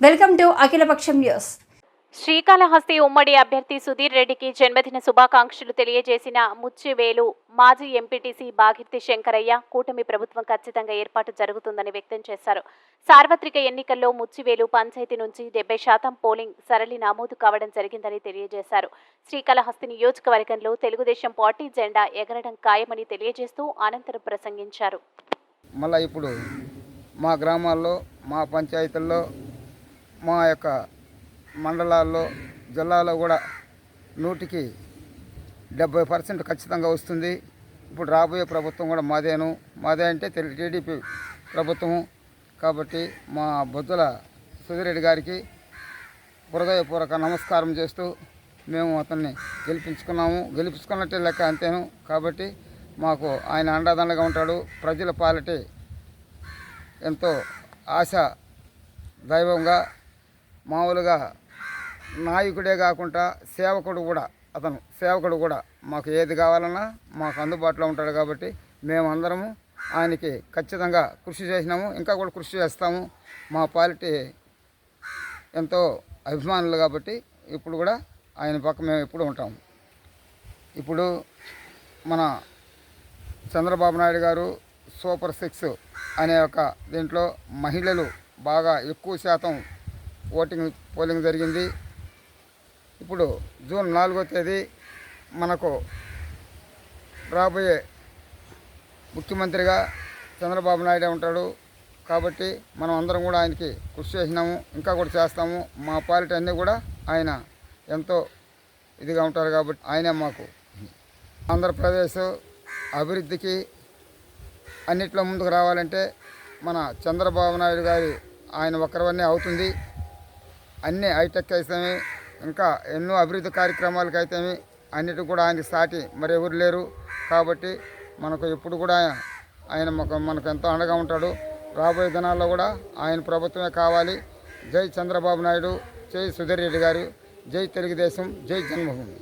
Welcome to Akhilapaksham news. Srikalahasti ఉమ్మడి అభ్యర్థి సుధీర్ రెడ్డికి జన్మదిన శుభాకాంక్షలు తెలియజేసిన ముచ్చివేలు మాజీ ఎంపీటీసీ బాగిర్తి శంకరయ్య కూటమి ప్రభుత్వం ఖచ్చితంగా ఏర్పాటు జరుగుతుందని వ్యక్తం చేశారు. సార్వత్రిక ఎన్నికల్లో ముచ్చివేలు పంచాయతీ నుంచి డెబ్బై శాతం పోలింగ్ సరళి నమోదు కావడం జరిగిందని తెలియజేశారు. శ్రీకాళహస్తి నియోజకవర్గంలో తెలుగుదేశం పార్టీ జెండా ఎగరడం ఖాయమని తెలియజేస్తూ అనంతరం ప్రసంగించారు. మళ్ళీ ఇప్పుడు మా గ్రామాల్లో మా పంచాయతీల్లో మా యొక్క మండలాల్లో జిల్లాలో కూడా నూటికి డెబ్బై పర్సెంట్ ఖచ్చితంగా వస్తుంది. ఇప్పుడు రాబోయే ప్రభుత్వం కూడా మాదేను. మాదే అంటే టీడీపీ ప్రభుత్వము. కాబట్టి మా బొద్దుల సుధిరెడ్డి గారికి హృదయపూర్వక నమస్కారం చేస్తూ మేము అతన్ని గెలిపించుకున్నాము. గెలిపించుకున్నట్టే లెక్క అంతేను. కాబట్టి మాకు ఆయన అండదండగా ఉంటాడు. ప్రజల పాలటి ఎంతో ఆశ దైవంగా మామూలుగా నాయకుడే కాకుండా సేవకుడు కూడా అతను సేవకుడు కూడా మాకు ఏది కావాలన్నా మాకు అందుబాటులో ఉంటాడు కాబట్టి మేమందరము ఆయనకి ఖచ్చితంగా కృషి చేసినాము. ఇంకా కూడా కృషి చేస్తాము. మా పాలిటీ ఎంతో అభిమానులు కాబట్టి ఇప్పుడు కూడా ఆయన పక్క మేము ఎప్పుడు ఉంటాము. ఇప్పుడు మన చంద్రబాబు నాయుడు గారు సూపర్ సిక్స్ అనే ఒక దీంట్లో మహిళలు బాగా ఎక్కువ శాతం ఓటింగ్ పోలింగ్ జరిగింది. ఇప్పుడు జూన్ నాలుగో తేదీ మనకు రాబోయే ముఖ్యమంత్రిగా చంద్రబాబు నాయుడే ఉంటాడు. కాబట్టి మనం అందరం కూడా ఆయనకి కృషి చేసినాము. ఇంకా కూడా చేస్తాము. మా పాలిటీ అన్నీ కూడా ఆయన ఎంతో ఇదిగా ఉంటారు కాబట్టి ఆయనే మాకు. ఆంధ్రప్రదేశ్ అభివృద్ధికి అన్నిట్లో ముందుకు రావాలంటే మన చంద్రబాబు నాయుడు గారి ఆయన ఒక్కరివన్నీ అవుతుంది. అన్ని హైటెక్ అయితేమి ఇంకా ఎన్నో అభివృద్ధి కార్యక్రమాలకు అయితేమి అన్నిటి కూడా ఆయనకి సాటి మరి ఎవరు లేరు కాబట్టి మనకు ఎప్పుడు కూడా ఆయన మనకు ఎంతో అండగా ఉంటాడు. రాబోయే దినాల్లో కూడా ఆయన ప్రభుత్వమే కావాలి. జై చంద్రబాబు నాయుడు జై సుధీర్ రెడ్డి గారు జై తెలుగుదేశం జై జన్మభూమి